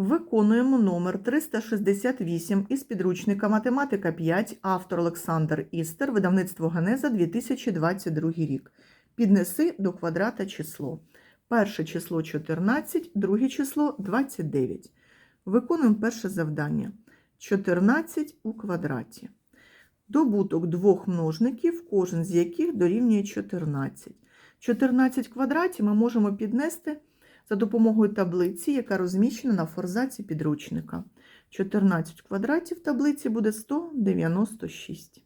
Виконуємо номер 368 із підручника Математика 5, автор Олександр Істер, видавництво Генеза 2022 рік. Піднеси до квадрата число. Перше число 14, друге число 29. Виконуємо перше завдання. 14 у квадраті. Добуток двох множників, кожен з яких дорівнює 14. 14 квадратів ми можемо піднести за допомогою таблиці, яка розміщена на форзаці підручника. 14 квадратів таблиці буде 196.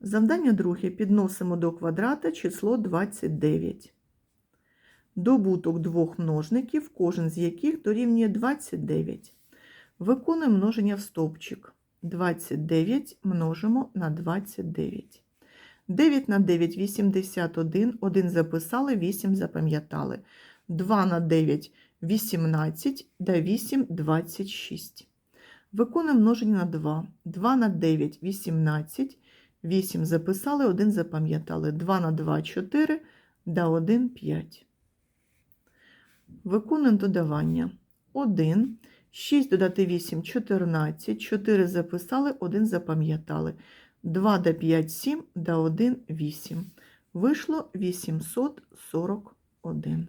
Завдання друге. Підносимо до квадрата число 29. Добуток двох множників, кожен з яких дорівнює 29. Виконуємо множення в стовпчик. 29 множимо на 29. 9 на 9 – 81, 1 записали, 8 запам'ятали. 2 на 9 – 18, да 8 – 26. Виконуємо множення на 2. 2 на 9 – 18, 8 записали, 1 запам'ятали. 2 на 2 – 4, да 1 – 5. Виконуємо додавання. 1, 6 додати 8 – 14, 4 записали, 1 запам'ятали. 2 до 5 – 7, до 1 – 8. Вийшло 841.